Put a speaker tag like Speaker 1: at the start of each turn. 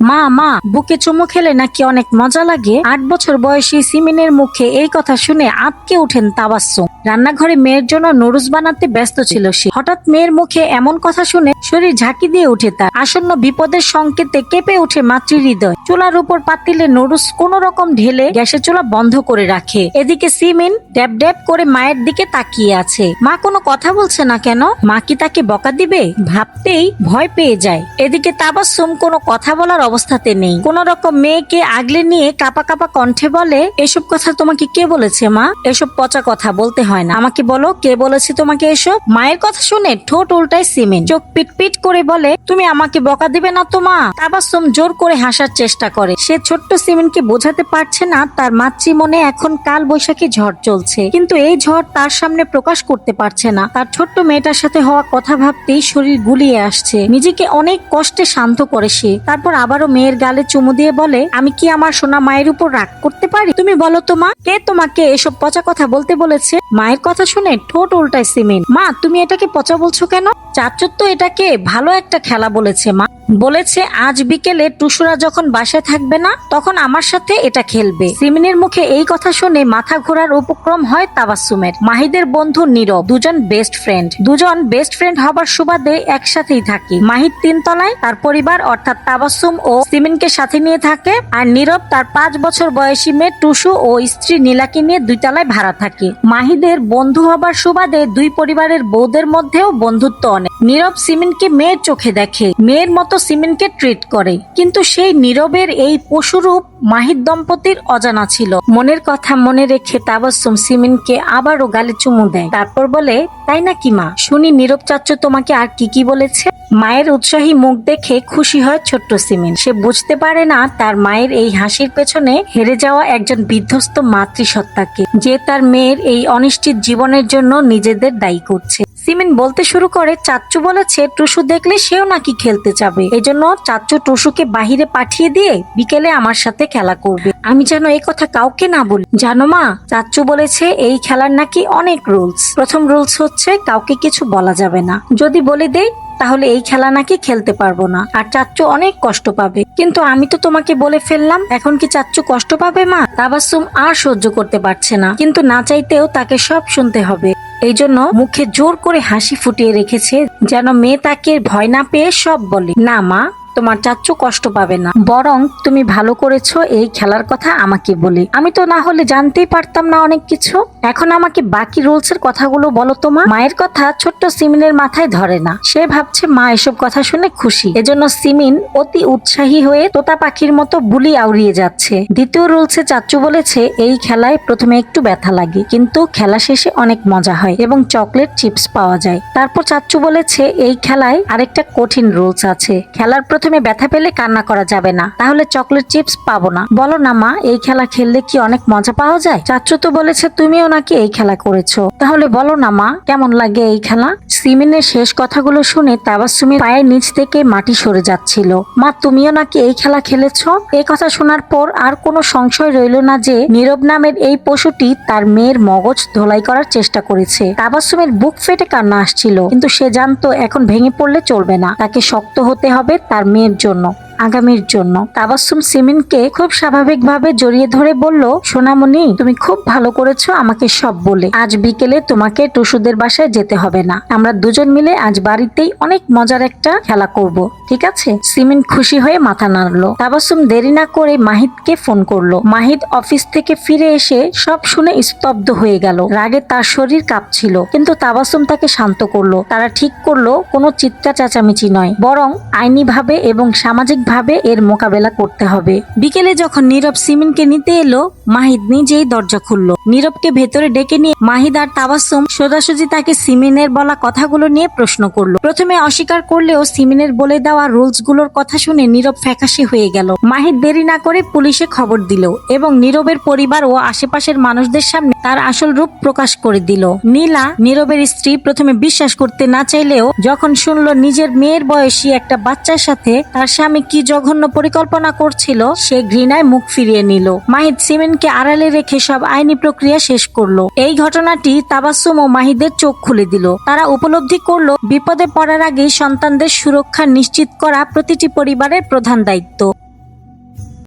Speaker 1: মা মা, বুকে চুমু খেলে নাকি অনেক মজা লাগে? আট বছর বয়সী সিমিনের মুখে এই কথা শুনে আঁতকে উঠেন তাবাস্সুম। রান্নাঘরে মেয়ের জন্য নুডলস বানাতে ব্যস্ত ছিল সে। হঠাৎ মেয়ের মুখে এমন কথা শুনে শরীর ঝাঁকি দিয়ে উঠে তার। আসন্ন বিপদের সংকেতে কেঁপে উঠে মাতৃ হৃদয়। চুলার উপর পাতিলে নুডলস কোন রকম ঢেলে গ্যাসের চুলা বন্ধ করে রাখে। এদিকে সিমিন ড্যাব ড্যাব করে মায়ের দিকে তাকিয়ে আছে। মা কোনো কথা বলছে না কেন? মা কি তাকে বকা দিবে? ভাবতেই ভয় পেয়ে যায়। এদিকে তাবাসুম কোনো কথা বলার অবস্থাতে নেই। কোন রকম মেয়েকে আগলে নিয়ে কাপা কাপা কণ্ঠে বলে, এসব কথা তোমাকে কে বলেছে মা? এসব পচা কথা বলতে হয় না। আমাকে বলো, কে বলেছে তোমাকে এসব? মায়ের কথা শুনে ঠোঁট উল্টায় সিমেন্ট চোখ পিট পিট করে বলে, তুমি আমাকে বকা দিবে না তো মা? তাবাসুম জোর করে হাসার চেষ্টা করে। সে ছোট্ট সিমেন্টকে বোঝাতে পারছে না, তার মাতৃ মনে এখন কাল বৈশাখী ঝড় চলছে। কিন্তু এই ঝড় তার সামনে প্রকাশ করতে পারছে না। তার ছোট্ট মেয়েটার সাথে হওয়া কথা ভাবতেই শরীর গুলিয়ে আসছে। নিজেকে অনেক কষ্টে শান্ত করে সে। তারপর আবারও মেয়ের গালে চুমু দিয়ে বলে, আমি কি আমার সোনা মায়ের উপর রাগ করতে পারি? তুমি বলো তো মা, কে তোমাকে এসব পচা কথা বলতে বলেছে? মায়ের কথা শুনে ঠোঁট উল্টায় সিমেন্ট মা, তুমি এটাকে পচা বলছো কেন? চাচুর তো এটাকে ভালো একটা খেলা বলেছে, মা। বলেছে, আজ বিকেলে টুসুরা যখন বাসায় থাকবে না, তখন আমার সাথে এটা খেলবে। সিমিনের মুখে এই কথা শুনে মাথা ঘোরার উপক্রম হয় তাবাসুমের মাহিদের বন্ধু নীরব, দুজন বেস্ট ফ্রেন্ড দুজন বেস্ট ফ্রেন্ড হবার সুবাদে একসাথেই থাকে। মাহিদ তিনতলায়, তার পরিবার অর্থাৎ তাবাসুম ও সিমিনকে সাথে নিয়ে থাকে। আর নীরব, তার পাঁচ বছর বয়সী মেয়ে টুসু ও স্ত্রী নীলাকে নিয়ে দুই তলায় ভাড়া থাকে। মাহিদের বন্ধু হবার সুবাদে দুই পরিবারের বৌদের মধ্যেও বন্ধুত্ব অনেক। নীরব সিমিনকে মেয়ের চোখে দেখে, মেয়ের মতো সিমিনকে ট্রিট করে। কিন্তু সেই নীরবের এই পশুরূপ মাহির দম্পতির অজানা ছিল। মনের কথা মনে রেখে তাবাসুম সিমিনকে আবারও গালে চুমু দেয়। তারপর বলে, তাই নাকি মা? শুনি নীরব চাচ্চু তোমাকে আর কি কি বলেছে? মায়ের উৎসাহী মুখ দেখে খুশি হয় ছোট্ট সিমিন। সে বুঝতে পারে না তার মায়ের এই হাসির পেছনে হেরে যাওয়া একজন বিধ্বস্ত মাতৃসত্তাকে, যে তার মেয়ের এই অনিশ্চিত জীবনের জন্য নিজেদের দায়ী করছে। সিমিন বলতে শুরু করে, চাচ্চু বলেছে, টুসু দেখলে সেও নাকি খেলতে যাবে এজন্য চাচ্চু টুসুকে বাহিরে পাঠিয়ে দিয়ে বিকেলে আমার সাথে খেলা করবে। আমি যেন এই কথা কাউকে না বলি। জানো মা, চাচ্চু বলেছে এই খেলার নাকি অনেক রুলস। প্রথম রুলস হচ্ছে, কাউকে কিছু বলা যাবে না। যদি বলে দেই তাহলে এই খেলা নাকি খেলতে পারব না। আর চাচ্চু অনেক কষ্ট পাবে। কিন্তু আমি তো তোমাকে বলে ফেললাম, এখন কি চাচ্চু কষ্ট পাবে মা? তাবাসুম আর সহ্য করতে পারছে না। কিন্তু না চাইতেও তাকে সব শুনতে হবে। এই জন্য মুখে জোর করে হাসি ফুটিয়ে রেখেছে, যেন মেয়ে তাকে ভয় না পেয়ে সব বলে। না মা তোমার চাচ্চু কষ্ট পাবে না। বরং তুমি ভালো করেছ এই খেলার কথা আমাকে বলে। আমি তো না হলে জানতেই পারতাম না অনেক কিছু। এখন আমাকে বাকি রুলস এর কথাগুলো বলো তো মা। মায়ের কথা ছোট্ট সিমিনের মাথায় ধরে না। সে ভাবছে, মা, এসব কথা শুনে খুশি। এজন্য সিমিন অতি উৎসাহী হয়ে তোতা পাখির মতো বুলি আউড়িয়ে যাচ্ছে। দ্বিতীয় রুলসে চাচ্চু বলেছে, এই খেলায় প্রথমে একটু ব্যথা লাগে, কিন্তু খেলা শেষে অনেক মজা হয় এবং চকলেট চিপস পাওয়া যায়। তারপর চাচ্চু বলেছে, এই খেলায় আরেকটা কঠিন রুলস আছে। খেলার প্রথমে ব্যথা পেলে কান্না করা যাবে না। তাহলে চকলেট চিপস পাবো না। বলো না মা, এই খেলা খেললে কি অনেক মজা পাওয়া যায়? চাচ্চু তো বলেছে তুমিও নাকি এই খেলা করেছ। তাহলে বলো না মা, কেমন লাগে এই খেলা? সিমিনের শেষ কথাগুলো শুনে তাবাসুমির পায়ের নিচ থেকে মাটি সরে যাচ্ছিল। মা, তুমিও নাকি এই খেলা খেলেছো? এই কথা শোনার পর আর কোনো সংশয় রইল না যে নীরব নামের এই পশুটি তার মেয়ের মগজ ধোলাই করার চেষ্টা করেছে। তাবাসুমের বুক ফেটে কান্না আসছিল, কিন্তু সে জানতো এখন ভেঙে পড়লে চলবে না। তাকে শক্ত হতে হবে, তার মেয়ের জন্য। আগামীর জন্য। তাবাসুম সিমিনকে খুব স্বাভাবিকভাবে জড়িয়ে ধরে বলল, সোনামণি, তুমি খুব ভালো করেছ আমাকে সব বলে। আজ বিকেলে তোমাকে টুসুদের বাসায় যেতে হবে না। আমরা দুজন মিলে আজ বাড়িতেই অনেক মজার একটা খেলা করব, ঠিক আছে? সিমিন খুশি হয়ে মাথা নাড়লো। তাবাসুম দেরি না করে মাহিদকে ফোন করল। মাহিদ অফিস থেকে ফিরে এসে সব শুনে স্তব্ধ হয়ে গেল। রাগে তার শরীর কাঁপছিল, কিন্তু তাবাসুম তাকে শান্ত করল। তারা ঠিক করল, কোনো চিৎকার চেঁচামেচি নয়, বরং আইনিভাবে এবং সামাজিক ভাবে এর মোকাবেলা করতে হবে? বিকেলে যখন নীরব সিমিনকে নিতে এলো মাহিদ নিজেই দরজা খুললো। নীরবকে ভেতরে ডেকে নিয়ে মাহিদ আর তাবাসুম সোজাসুজি তাকে সিমিনের বলা কথাগুলো নিয়ে প্রশ্ন করল। প্রথমে অস্বীকার করলেও সিমিনের বলে দেওয়া রুলসগুলোর কথা শুনে নীরব ফ্যাকাশে হয়ে গেল। মাহিদ দেরি না করে পুলিশে খবর দিল এবং নীরবের পরিবার ও আশেপাশের মানুষদের সামনে তার আসল রূপ প্রকাশ করে দিল। নীলা নীরবের স্ত্রী প্রথমে বিশ্বাস করতে না চাইলেও যখন শুনলো নিজের মেয়ের বয়সী একটা বাচ্চার সাথে তার স্বামী কি জঘন্য পরিকল্পনা করছিল, সে ঘৃণায় মুখ ফিরিয়ে নিল। মাহিদ সিমেনকে আড়ালে রেখে সব আইনি প্রক্রিয়া শেষ করল। এই ঘটনাটি তাবাসুম ও মাহিদের চোখ খুলে দিল। তারা উপলব্ধি করল, বিপদে পড়ার আগেই সন্তানদের সুরক্ষা নিশ্চিত করা প্রতিটি পরিবারের প্রধান দায়িত্ব।